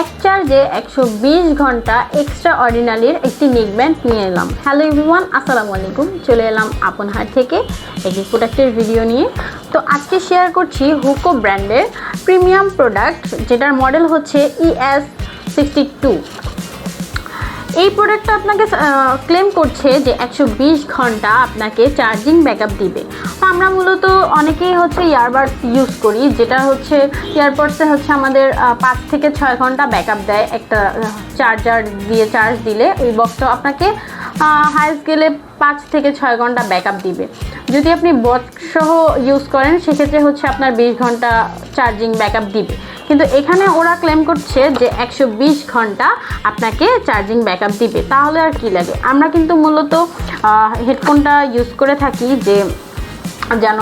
এক চার্জে একশো বিশ ঘণ্টা এক্সট্রা অর্ডিনারির একটি নেক ব্যান্ড নিয়ে এলাম। হ্যালো এভরিওয়ান আসসালামু আলাইকুম। চলে এলাম আপন হাট থেকে একটি প্রোডাক্টের ভিডিও নিয়ে। তো আজকে শেয়ার করছি হুকো ব্র্যান্ডের প্রিমিয়াম প্রোডাক্ট যেটার মডেল হচ্ছে ইএস সিক্সটি টু এই প্রোডাক্টটা আপনাকে ক্লেম করছে যে একশো বিশ ঘণ্টা আপনাকে চার্জিং ব্যাকআপ দিবে। তো আমরা মূলত অনেকেই হচ্ছে ইয়ারবাডস ইউজ করি, যেটা হচ্ছে ইয়ারবাডসে হচ্ছে আমাদের পাঁচ থেকে ছয় ঘণ্টা ব্যাকআপ দেয় একটা চার্জার দিয়ে চার্জ দিলে। ওই বক্সটা আপনাকে হাইস্ট গেলে পাঁচ থেকে ছয় ঘণ্টা ব্যাকআপ দিবে। যদি আপনি বক্স সহ ইউজ করেন, সেক্ষেত্রে হচ্ছে আপনার বিশ ঘণ্টা চার্জিং ব্যাকআপ দিবে। কিন্তু এখানে ওরা ক্লেম করছে যে একশো বিশ ঘণ্টা আপনাকে চার্জিং ব্যাকআপ দিবে। তাহলে আর কি লাগে? আমরা কিন্তু মূলত হেডফোনটা ইউজ করে থাকি যে যেন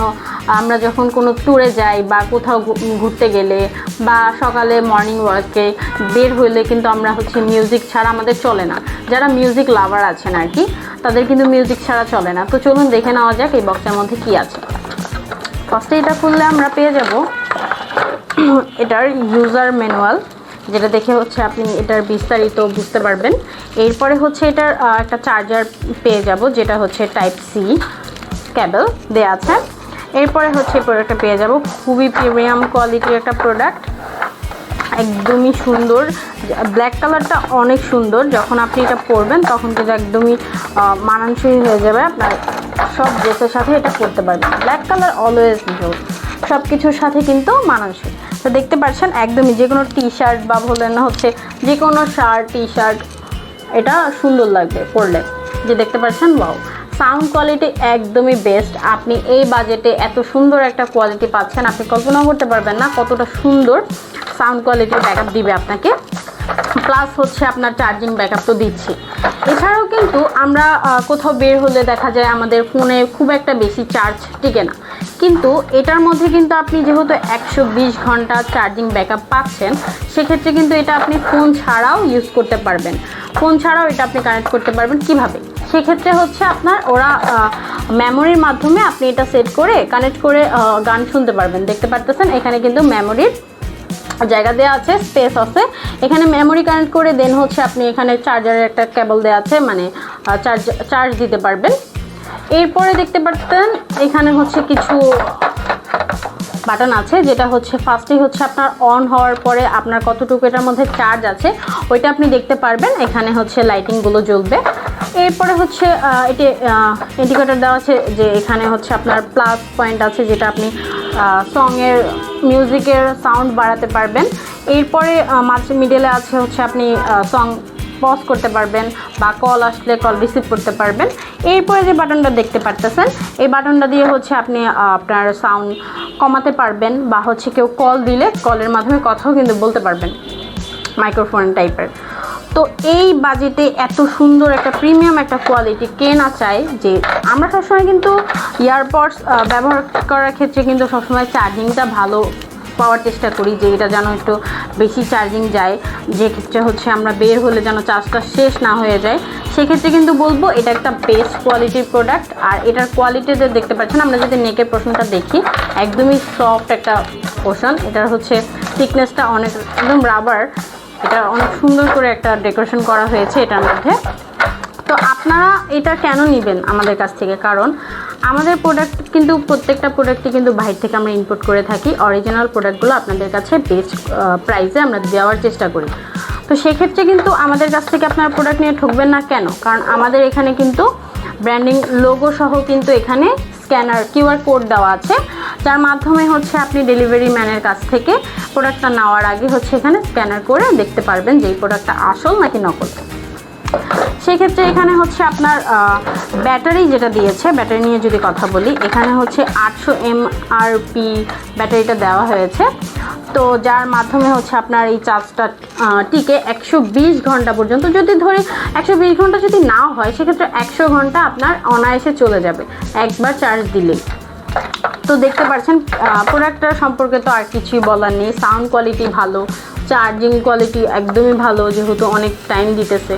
আমরা যখন কোনো ট্যুরে যাই বা কোথাও ঘুরতে গেলে বা সকালে মর্নিং ওয়াকে বের হইলে কিন্তু আমরা হচ্ছে মিউজিক ছাড়া আমাদের চলে না। যারা মিউজিক লাভার আছেন আর কি, তাদের কিন্তু মিউজিক ছাড়া চলে না। তো চলুন দেখে নেওয়া যাক এই বক্সের মধ্যে কী আছে। ফার্স্টে এটা খুললে আমরা পেয়ে যাব। এটার ইউজার ম্যানুয়াল যেটা দেখে হচ্ছে আপনি এটার বিস্তারিত বুঝতে পারবেন। এরপরে হচ্ছে এটার একটা চার্জার পেয়ে যাব, যেটা হচ্ছে টাইপ সি ক্যাবেল দেওয়া আছে। এরপরে হচ্ছে এই প্রোডাক্টটা পেয়ে যাব। খুবই প্রিমিয়াম কোয়ালিটির একটা প্রোডাক্ট একদমই সুন্দর। ব্ল্যাক কালারটা অনেক সুন্দর। যখন আপনি এটা পরবেন, তখন কিন্তু একদমই মানানসই হয়ে যাবে। আপনার সব ড্রেসের সাথে এটা পরতে পারবেন। ব্ল্যাক কালার অলওয়েজ সব কিছুর সাথে কিন্তু মানানসই। তো দেখতে পাচ্ছেন একদমই যে কোনো টি শার্ট বা বলেন হচ্ছে যে কোনো শার্ট টি শার্ট এটা সুন্দর লাগবে পরলে। যে দেখতে পাচ্ছেন বাউ সাউন্ড কোয়ালিটি একদমই বেস্ট আপনি এই বাজেটে এত সুন্দর একটা কোয়ালিটি পাচ্ছেন, আপনি কল্পনাও করতে পারবেন না কতটা সুন্দর সাউন্ড কোয়ালিটির ব্যাকআপ দিবে আপনাকে। প্লাস হচ্ছে আপনার চার্জিং ব্যাকআপ তো দিচ্ছি। এছাড়াও কিন্তু আমরা কোথাও বের হলে দেখা যায় আমাদের ফোনে খুব একটা বেশি চার্জ টিকে না। কিন্তু এটার মধ্যে কিন্তু আপনি যেহেতু একশো বিশ ঘণ্টা চার্জিং ব্যাকআপ পাচ্ছেন, সেক্ষেত্রে কিন্তু এটা আপনি ফোন ছাড়াও ইউজ করতে পারবেন। ফোন ছাড়াও এটা আপনি কানেক্ট করতে পারবেন কীভাবে? সেক্ষেত্রে হচ্ছে আপনার ওরা মেমোরির মাধ্যমে আপনি এটা সেট করে কানেক্ট করে গান শুনতে পারবেন। দেখতে পারতেছেন? এখানে কিন্তু মেমোরির জায়গা দেওয়া আছে স্পেস আছে। এখানে মেমোরি কানেক্ট করে দেন হচ্ছে আপনি এখানে চার্জারের একটা কেবল দেওয়া আছে মানে চার্জ চার্জ দিতে পারবেন। এরপরে দেখতে পারতেন, এখানে হচ্ছে কিছু বাটন আছে, যেটা হচ্ছে ফার্স্টেই হচ্ছে আপনার অন হওয়ার পরে আপনার কতটুকু এটার মধ্যে চার্জ আছে, ওইটা আপনি দেখতে পারবেন। এখানে হচ্ছে লাইটিংগুলো জ্বলবে। এরপরে হচ্ছে এটি ইন্ডিকেটর দেওয়া আছে যে এখানে হচ্ছে আপনার প্লাস পয়েন্ট আছে, যেটা আপনি সঙের মিউজিকের সাউন্ড বাড়াতে পারবেন। এরপরে মাঝ মিডলে আছে হচ্ছে আপনি সং পজ করতে পারবেন বা কল আসলে কল রিসিভ করতে পারবেন। এরপরে যে বাটনটা দেখতে পারতেছেন, এই বাটনটা দিয়ে হচ্ছে আপনি আপনার সাউন্ড কমাতে পারবেন বা হচ্ছে কেউ কল দিলে কলের মাধ্যমে কথাও কিন্তু বলতে পারবেন। মাইক্রোফোন টাইপের তো এই বাজেটে এত সুন্দর একটা প্রিমিয়াম একটা কোয়ালিটি কে না চায় যে আমরা সবসময় কিন্তু ইয়ারপডস ব্যবহার করার ক্ষেত্রে কিন্তু সবসময় চার্জিংটা ভালো পাওয়ার চেষ্টা করি, যে এটা যেন একটু বেশি চার্জিং যায়। যে ক্ষেত্রে হচ্ছে আমরা বের হলে যেন চার্জটা শেষ না হয়ে যায়। সেক্ষেত্রে কিন্তু বলব, এটা একটা বেস্ট কোয়ালিটির প্রোডাক্ট আর এটার কোয়ালিটিতে দেখতে পাচ্ছেন, আমরা যদি নেকের পোর্শনটা দেখি, একদমই সফট একটা পোর্শন এটার হচ্ছে থিকনেসটা অনেক, একদম রাবার এটা অনেক সুন্দর করে একটা ডেকোরেশন করা হয়েছে এটার মধ্যে। তো আপনারা এটা কেন নেবেন আমাদের কাছ থেকে? কারণ আমাদের প্রোডাক্ট কিন্তু প্রত্যেকটা প্রোডাক্টই কিন্তু বাইরে থেকে আমরা ইম্পোর্ট করে থাকি। অরিজিনাল প্রোডাক্টগুলো আপনাদের কাছে বেস্ট প্রাইসে আমরা দেওয়ার চেষ্টা করি। তো সেক্ষেত্রে কিন্তু আমাদের কাছ থেকে আপনারা প্রোডাক্ট নিয়ে ঠকবেন না কেন? কারণ আমাদের এখানে কিন্তু ব্র্যান্ডিং লোগো সহ কিন্তু এখানে স্ক্যানার, কিউআর কোড দেওয়া আছে। যার মাধ্যমে হচ্ছে আপনি ডেলিভারি ম্যানের কাছ থেকে প্রোডাক্টটা নেওয়ার আগে হচ্ছে এখানে স্ক্যানার করে দেখতে পারবেন যে এই প্রোডাক্টটা আসল নাকি নকল। সেক্ষেত্রে এখানে হচ্ছে আপনার ব্যাটারি যেটা দিয়েছে, ব্যাটারি নিয়ে যদি কথা বলি, এখানে হচ্ছে আটশো এমআরপি ব্যাটারিটা দেওয়া হয়েছে। তো যার মাধ্যমে হচ্ছে আপনার এই চার্জটা টিকে একশো বিশ ঘণ্টা পর্যন্ত। যদি ধরি একশো বিশ ঘণ্টা যদি নাও হয়, সেক্ষেত্রে একশো ঘণ্টা আপনার অনায়াসে চলে যাবে। একবার চার্জ দিলেই। তো দেখতে পাচ্ছেন প্রোডাক্টটা সম্পর্কে তো আর কিছুই বলার নেই। সাউন্ড কোয়ালিটি ভালো চার্জিং কোয়ালিটি একদমই ভালো, যেহেতু অনেক টাইম দিতেছে।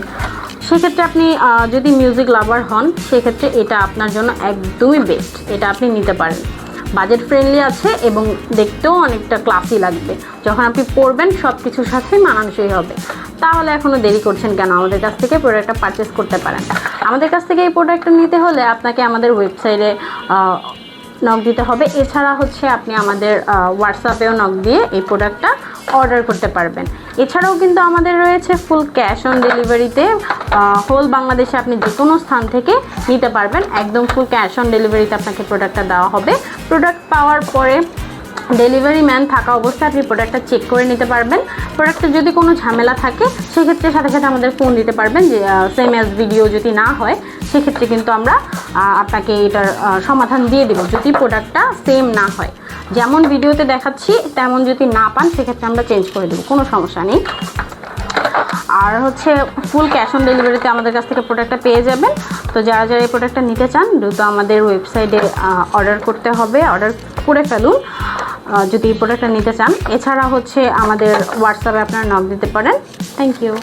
সেক্ষেত্রে আপনি যদি মিউজিক লাভার হন, সেক্ষেত্রে এটা আপনার জন্য একদমই বেস্ট এটা আপনি নিতে পারেন। বাজেট ফ্রেন্ডলি আছে এবং দেখতেও অনেকটা ক্লাসি লাগবে। যখন আপনি পরবেন সব কিছুর সাথে মানানসই হবে। তাহলে এখনও দেরি করছেন কেন? আমাদের কাছ থেকে প্রোডাক্টটা পারচেস করতে পারেন। আমাদের কাছ থেকে এই প্রোডাক্টটা নিতে হলে আপনাকে আমাদের ওয়েবসাইটে নক দিতে হবে। এছাড়া হচ্ছে আপনি আমাদের হোয়াটসঅ্যাপেও নক দিয়ে এই প্রোডাক্টটা অর্ডার করতে পারবেন। এছাড়াও কিন্তু আমাদের রয়েছে ফুল ক্যাশ অন ডেলিভারিতে হোল বাংলাদেশে আপনি যে কোনো স্থান থেকে নিতে পারবেন। একদম ফুল ক্যাশ অন ডেলিভারিতে আপনাকে প্রোডাক্টটা দেওয়া হবে। প্রোডাক্ট পাওয়ার পরে ডেলিভারি ম্যান থাকা অবস্থায় আপনি প্রোডাক্টটা চেক করে নিতে পারবেন। প্রোডাক্টে যদি কোনো ঝামেলা থাকে, সেক্ষেত্রে সাথে সাথে আমাদের ফোন দিতে পারবেন যে সেম অ্যাজ ভিডিও যদি না হয়, সেক্ষেত্রে কিন্তু আমরা আপনাকে এটার সমাধান দিয়ে দেবো। যদি প্রোডাক্টটা সেম না হয়। যেমন ভিডিওতে দেখাচ্ছি, তেমন যদি না পান, সেক্ষেত্রে আমরা চেঞ্জ করে দেবো, কোনো সমস্যা নেই। আর হচ্ছে ফুল ক্যাশ অন ডেলিভারিতে আমাদের কাছ থেকে প্রোডাক্টটা পেয়ে যাবেন। তো যারা যারা এই প্রোডাক্টটা নিতে চান, দ্রুত আমাদের ওয়েবসাইটে অর্ডার করতে হবে অর্ডার করে ফেলুন। যদি এই প্রোডাক্টটা নিতে চান। এছাড়া হচ্ছে আমাদের হোয়াটসঅ্যাপে আপনারা নক দিতে পারেন। Thank you